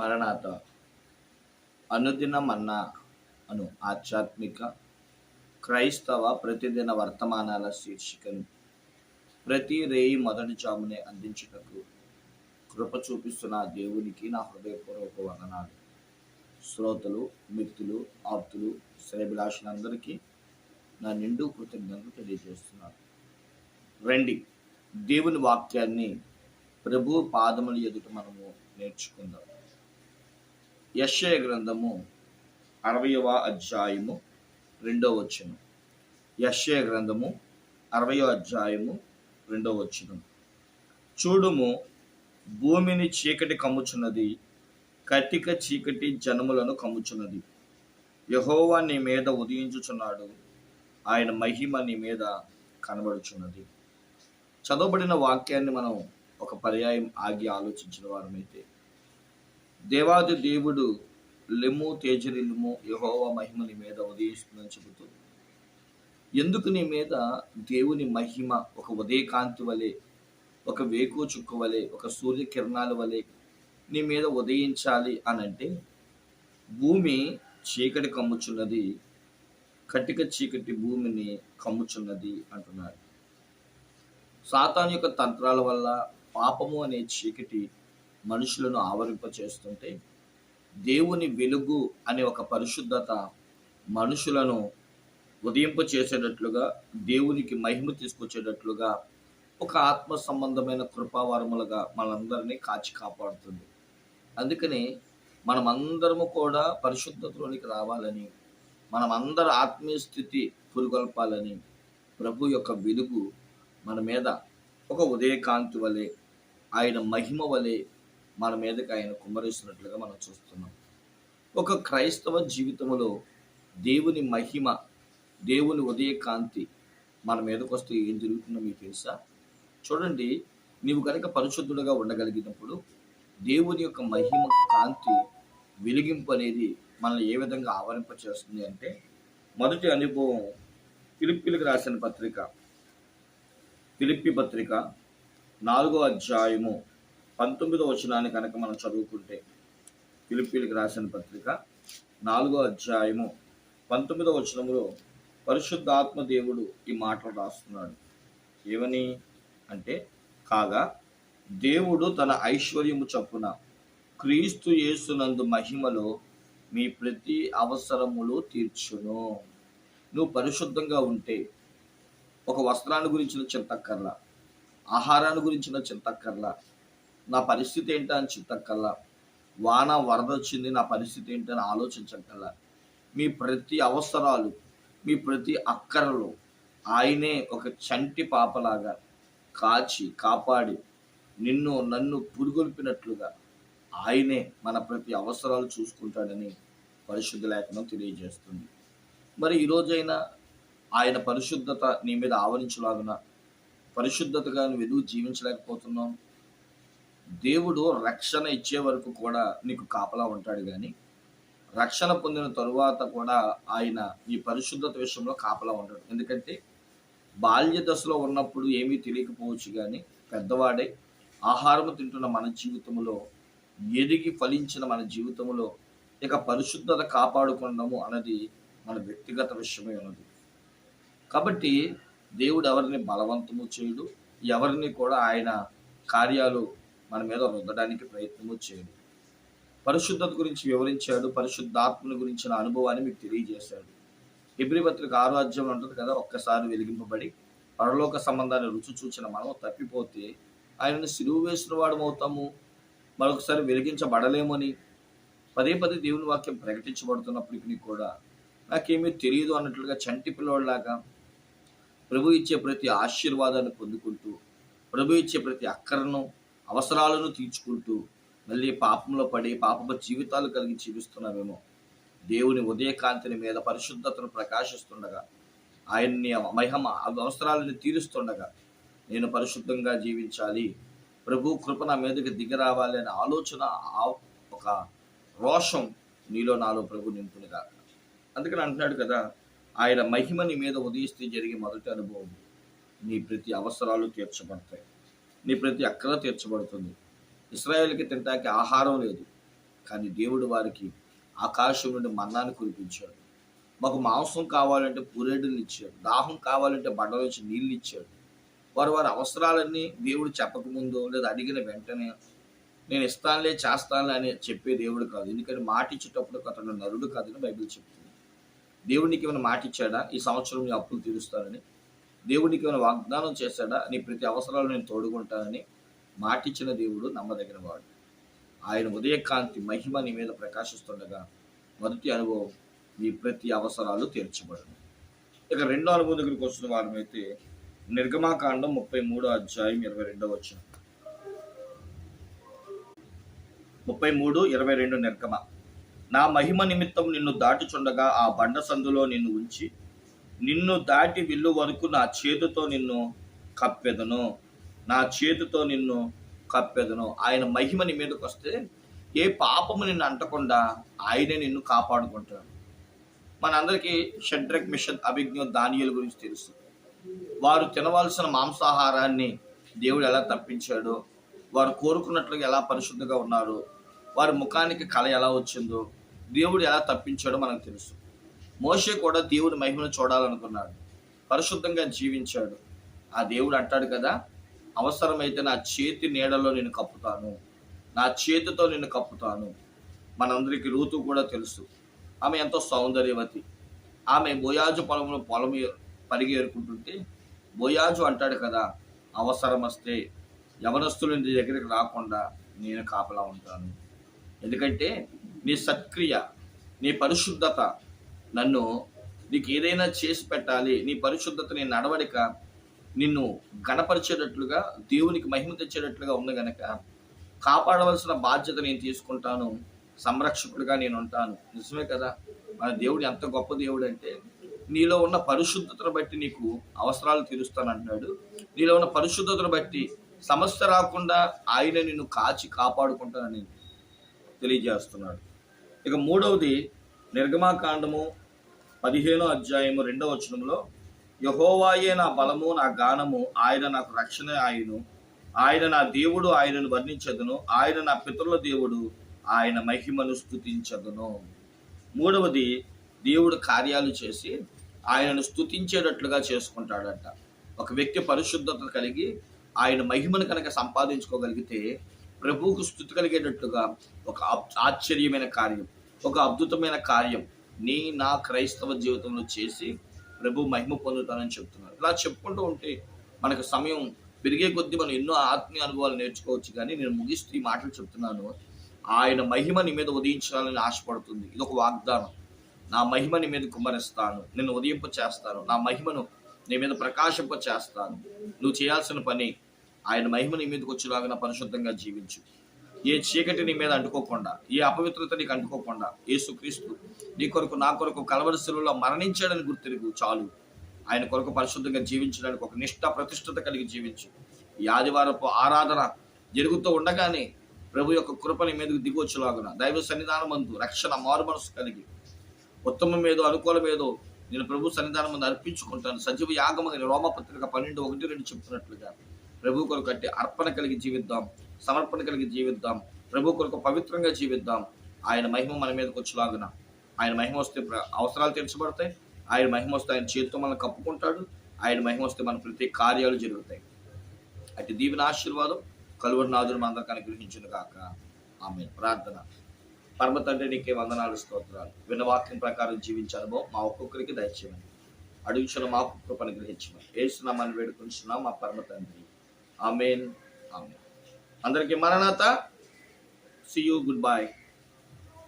మరణాత అనుదిన మన్నా అను ఆధ్యాత్మిక క్రైస్తవ ప్రతిదిన వర్తమానాల శీర్షికను ప్రతి రేయి మొదటి జామునే అందించుటకు కృప చూపిస్తున్న దేవునికి నా హృదయపూర్వక వదనాలు. శ్రోతలు మిత్రులు ఆప్తులు శ్రేభిలాషులందరికీ నా నిండు కృతజ్ఞతలు తెలియజేస్తున్నాను. రండి దేవుని వాక్యాన్ని ప్రభు పాదముల ఎదుట మనము నేర్చుకుందాం. యశ్య గ్రంథము అరవయవ అధ్యాయము రెండవ వచనం. యశ్య గ్రంథము అరవయో అధ్యాయము రెండవ వచనం. చూడుము భూమిని చీకటి కమ్ముచున్నది కటిక చీకటి జనములను కమ్ముచున్నది. యహోవా నీ మీద ఉదయించుచున్నాడు ఆయన మహిమ నీ మీద కనబడుచున్నది. చదవబడిన వాక్యాన్ని మనం ఒక పర్యాయం ఆగి ఆలోచించిన వారమైతే దేవాది దేవుడు లెమ్ము తేజరిల్ము యహోవ మహిమ నీ మీద ఉదయిస్తుందని చెబుతూ ఎందుకు నీ మీద దేవుని మహిమ ఒక ఉదయకాంతి వలె ఒక వేకు చుక్క వలె ఒక సూర్యకిరణాల వలె నీ మీద ఉదయించాలి అని అంటే భూమి చీకటి కమ్ముచున్నది కటిక చీకటి భూమిని కమ్ముచున్నది అంటున్నాడు సాతాన్ యొక్క తంత్రాల వల్ల పాపము అనే చీకటి మనుషులను ఆవరింప చేస్తుంటే దేవుని వెలుగు అనే ఒక పరిశుద్ధత మనుషులను ఉదయింప చేసేటట్లుగా దేవునికి మహిమ తీసుకొచ్చేటట్లుగా ఒక ఆత్మ సంబంధమైన కృపావరములుగా మనందరినీ కాచి కాపాడుతుంది. అందుకని మనమందరము కూడా పరిశుద్ధతలోనికి రావాలని మనమందరి ఆత్మీయ స్థితి పురుగొల్పాలని ప్రభు యొక్క వెలుగు మన మీద ఒక ఉదయకాంతి వలె ఆయన మహిమ వలె మన మీదకి ఆయన కుమ్మరిస్తున్నట్లుగా మనం చూస్తున్నాం. ఒక క్రైస్తవ జీవితంలో దేవుని మహిమ దేవుని ఉదయకాంతి మన మీదకి వస్తే ఏం జరుగుతుందో మీకు తెలుసా? చూడండి నీవు కనుక పరిశుద్ధుడుగా ఉండగలిగినప్పుడు దేవుని యొక్క మహిమ కాంతి వెలిగింపు అనేది మనల్ని ఏ విధంగా ఆవరింప చేస్తుంది అంటే మొదటి అనుభవం పిలిప్పిలకు రాసిన పత్రిక పిలిప్పి పత్రిక నాలుగో అధ్యాయము పంతొమ్మిదో వచనాన్ని కనుక మనం చదువుకుంటే పిలిపిలికి రాసిన పత్రిక నాలుగో అధ్యాయము పంతొమ్మిదో వచనములో పరిశుద్ధాత్మ దేవుడు ఈ మాటలు రాస్తున్నాడు. ఏమని? అంటే కాగా దేవుడు తన ఐశ్వర్యము చొప్పున క్రీస్తు యేసునందు మహిమలో మీ ప్రతి అవసరములు తీర్చును. నువ్వు పరిశుద్ధంగా ఉంటే ఒక వస్త్రాన్ని గురించిన చింతక్కర్లా ఆహారాన్ని గురించిన చింతక్కర్లా నా పరిస్థితి ఏంటో అని వాన వరద వచ్చింది నా పరిస్థితి ఏంటని ఆలోచించక్కల్లా మీ ప్రతి అవసరాలు మీ ప్రతి అక్కరలు ఆయనే ఒక చంటి పాపలాగా కాచి కాపాడి నిన్ను నన్ను పురుగొల్పినట్లుగా ఆయనే మన ప్రతి అవసరాలు చూసుకుంటాడని పరిశుద్ధ లేఖనం తెలియజేస్తుంది. మరి ఈరోజైనా ఆయన పరిశుద్ధత నీ మీద ఆవరించలాగున? పరిశుద్ధతగా నువ్వు ఎదుగు జీవించలేకపోతున్నావు? దేవుడు రక్షణ ఇచ్చే వరకు కూడా నీకు కాపలా ఉంటాడు కానీ రక్షణ పొందిన తరువాత కూడా ఆయన ఈ పరిశుద్ధత విషయంలో కాపలా ఉంటాడు. ఎందుకంటే బాల్య దశలో ఉన్నప్పుడు ఏమీ తెలియకపోవచ్చు కానీ పెద్దవాడే ఆహారం తింటున్న మన జీవితంలో ఎదిగి ఫలించిన మన జీవితంలో ఇక పరిశుద్ధత కాపాడుకున్నాము అన్నది మన వ్యక్తిగత విషయమే ఉన్నది. కాబట్టి దేవుడు ఎవరిని బలవంతము చేయడు ఎవరిని కూడా ఆయన కార్యాలు మన మీద రుద్దడానికి ప్రయత్నము చేయడు. పరిశుద్ధత గురించి వివరించాడు. పరిశుద్ధాత్మని గురించిన అనుభవాన్ని మీకు తెలియజేశాడు. హిబ్రి పత్రిక ఆరో ఉంటుంది కదా ఒక్కసారి వెలిగింపబడి పరలోక సంబంధాన్ని రుచి చూచిన మనం తప్పిపోతే ఆయనను సిలువు వేసిన వాడమవుతాము మరొకసారి వెలిగించబడలేమని పదే పదే దేవుని వాక్యం ప్రకటించబడుతున్నప్పటికీ కూడా నాకేమీ తెలియదు అన్నట్లుగా చంటి పిల్లవాడిలాగా ప్రభు ఇచ్చే ప్రతి ఆశీర్వాదాన్ని పొందుకుంటూ ప్రభు ఇచ్చే ప్రతి అక్కరను అవసరాలను తీర్చుకుంటూ మళ్ళీ పాపంలో పడి పాపపు జీవితాలు కలిగి జీవిస్తున్నామేమో. దేవుని ఉదయకాంతిని మీద పరిశుద్ధతను ప్రకాశిస్తుండగా ఆయన్ని మహిమ అవసరాలను తీరుస్తుండగా నేను పరిశుద్ధంగా జీవించాలి. ప్రభు కృప నా మీదకి దిగరావాలి అనే ఆలోచన ఒక రోషం నీలో నాలో ప్రభు నింపునిగా. అందుకని అంటున్నాడు కదా ఆయన మహిమ నీ మీద ఉదయిస్తే జరిగే మొదటి అనుభవం నీ ప్రతి అవసరాలు తీర్చబడతాయి. నీ ప్రతి అక్కర తీర్చబడుతుంది. ఇస్రాయేల్కి తినటానికి ఆహారం లేదు. కానీ దేవుడు వారికి ఆకాశం నుండి మన్నాన్ని కురిపించాడు. మాకు మాంసం కావాలంటే పూరేడులు ఇచ్చాడు. దాహం కావాలంటే బండల నుంచి నీళ్ళు ఇచ్చాడు. వారు వారి అవసరాలన్నీ దేవుడు చెప్పకముందు లేదా అడిగిన వెంటనే నేను ఇస్తానులే చేస్తానులే అని చెప్పే దేవుడు కాదు. ఎందుకంటే మాట ఇచ్చేటప్పుడు అతను నరుడు కాదని బైబిల్ చెప్తుంది. దేవుడికి ఏమైనా మాట ఇచ్చాడా? ఈ సంవత్సరం నీ అప్పులు తీరుస్తానని. దేవుడికి ఏమైనా వాగ్దానం చేశాడా? నీ ప్రతి అవసరాలు నేను తోడుకుంటానని మాటిచ్చిన దేవుడు నమ్మదగిన వాడు. ఆయన ఉదయకాంతి మహిమ నీ మీద ప్రకాశిస్తుండగా మొదటి అనుభవం నీ ప్రతి అవసరాలు తీర్చబడను. ఇక రెండో అనుభవం దగ్గరికి వస్తున్న వారమైతే నిర్గమాకాండం ముప్పై మూడో అధ్యాయం ఇరవై రెండో వచ్చిన ముప్పై మూడు ఇరవై రెండు నిర్గమ. నా మహిమ నిమిత్తం నిన్ను దాటుచుండగా ఆ బండ సందులో నిన్ను ఉంచి నిన్ను దాటి విల్లు వరకు నా చేతితో నిన్ను కప్పెదను. నా చేతితో నిన్ను కప్పెదను. ఆయన మహిమ నీ మీదకి వస్తే ఏ పాపము నిన్ను అంటకుండా ఆయనే నిన్ను కాపాడుకుంటాడు. మనందరికీ షడ్రక్ మిషన్ అభిజ్ఞ దానియల గురించి తెలుసు. వారు తినవలసిన మాంసాహారాన్ని దేవుడు ఎలా తప్పించాడో? వారు కోరుకున్నట్లుగా ఎలా పరిశుద్ధంగా ఉన్నారు? వారి ముఖానికి కళ ఎలా వచ్చిందో దేవుడు ఎలా తప్పించాడో మనకు తెలుసు. మోషే కూడా దేవుడి మహిమను చూడాలనుకున్నాడు. పరిశుద్ధంగా జీవించాడు. ఆ దేవుడు అంటాడు కదా అవసరమైతే నా చేతి నీడలో నేను కప్పుతాను. నా చేతితో నేను కప్పుతాను. మనందరికీ రూతు కూడా తెలుసు. ఆమె ఎంతో సౌందర్యవతి. ఆమె బోయాజు పొలంలో పొలం పరిగి ఏరుకుంటుంటే బోయాజు అంటాడు కదా అవసరం వస్తే యవనస్తులు నీ దగ్గరికి రాకుండా నేను కాపలా ఉంటాను. ఎందుకంటే నీ సత్క్రియ నీ పరిశుద్ధత నన్ను నీకు ఏదైనా చేసి పెట్టాలి నీ పరిశుద్ధత నీ నడవడిక నిన్ను గణపరిచేటట్లుగా దేవునికి మహిమ తెచ్చేటట్లుగా ఉంది గనక కాపాడవలసిన బాధ్యత నేను తీసుకుంటాను సంరక్షకుడిగా నేను ఉంటాను. నిజమే కదా? మన దేవుడు ఎంత గొప్ప దేవుడు అంటే నీలో ఉన్న పరిశుద్ధతను బట్టి నీకు అవసరాలు తీరుస్తానంటున్నాడు. నీలో ఉన్న పరిశుద్ధతను బట్టి సమస్య రాకుండా ఆయన నిన్ను కాచి కాపాడుకుంటానని తెలియజేస్తున్నాడు. ఇక మూడవది నిర్గమాకాండము పదిహేనో అధ్యాయము రెండవ వచనంలో యహోవాయే నా బలము నా గానము ఆయన నాకు రక్షణ ఆయను ఆయన నా దేవుడు ఆయనను వర్ణించదును. ఆయన నా పితరుల దేవుడు ఆయన మహిమను స్థుతించదును మూడవది దేవుడు కార్యాలు చేసి ఆయనను స్థుతించేటట్లుగా చేసుకుంటాడట. ఒక వ్యక్తి పరిశుద్ధత కలిగి ఆయన మహిమను కనుక సంపాదించుకోగలిగితే ప్రభువుకు స్థుతి కలిగేటట్లుగా ఒక ఆశ్చర్యమైన కార్యం. ఒక అద్భుతమైన కార్యం నీ నా క్రైస్తవ జీవితంలో చేసి ప్రభు మహిమ పొందుతానని చెప్తున్నారు. ఇలా చెప్పుకుంటూ ఉంటే మనకు సమయం పెరిగే కొద్దీ మనం ఎన్నో ఆత్మీయ అనుభవాలు నేర్చుకోవచ్చు కానీ నేను ముగిస్తూ ఈ మాటలు చెప్తున్నాను. ఆయన మహిమ నీ మీద ఉదయించాలని ఆశపడుతుంది. ఇది ఒక వాగ్దానం. నా మహిమ నీ మీద కుమ్మరిస్తాను. నేను ఉదయింప చేస్తాను. నా మహిమను నీ మీద ప్రకాశింప చేస్తాను. నువ్వు చేయాల్సిన పని ఆయన మహిమ నీ మీదకి వచ్చేలాగా పరిశుద్ధంగా జీవించు. ఏ చీకటి నీ మీద అంటుకోకుండా ఏ అపవిత్రత నీకు అంటుకోకుండా యేసుక్రీస్తు నీ కొరకు నా కొరకు కలవరిశిలో మరణించాడని గుర్తిరుగు చాలు. ఆయన కొరకు పరిశుద్ధంగా జీవించడానికి ఒక నిష్ఠ ప్రతిష్టత కలిగి జీవించు. ఈ ఆదివారపు ఆరాధన జరుగుతూ ఉండగానే ప్రభు యొక్క కృపని మీదకు దిగొచ్చులాగున దైవ సన్నిధానం మందు రక్షణ మారు మనసు కలిగి ఉత్తమం ఏదో అనుకూలం ఏదో నేను ప్రభు సన్నిధానం మందు అర్పించుకుంటాను. సజీవ యాగమని రోమపత్రిక పన్నెండు ఒకటి రెండు చెప్తున్నట్లుగా ప్రభు కొరకు కట్టి అర్పణ కలిగి జీవిద్దాం. సమర్పణ కలిగి జీవిద్దాం. ప్రభు కొరకు పవిత్రంగా జీవిద్దాం. ఆయన మహిమ మన మీదకి వచ్చేలాగున. ఆయన మహిమ వస్తే ప్ర- అవసరాలు తీర్చబడతాయి. ఆయన మహిమ వస్తే ఆయన చేతితో మనల్ని కప్పుకుంటాడు. ఆయన మహిమ వస్తే మన ప్రతి కార్యాలు జరుగుతాయి. అటు దీవెన ఆశీర్వాదం కలువరి నాదుడు అందరికీ అనుగ్రహించును కాక ఆమె ప్రార్థన. పరమ తండ్రి నీకే వందనాలు స్తోత్రాలు. విన్న వాక్యం ప్రకారం జీవించాలమో మా ఒక్కొక్కరికి దయచేయమని. అడుగుచున్న మాకు కృపను గ్రహించమని ఏసునామాన్ని వేడుకుంటున్నాం మా పరమ తండ్రి. ఆమెన్. ఆమెన్. అందరికీ మరణాత. See you good bye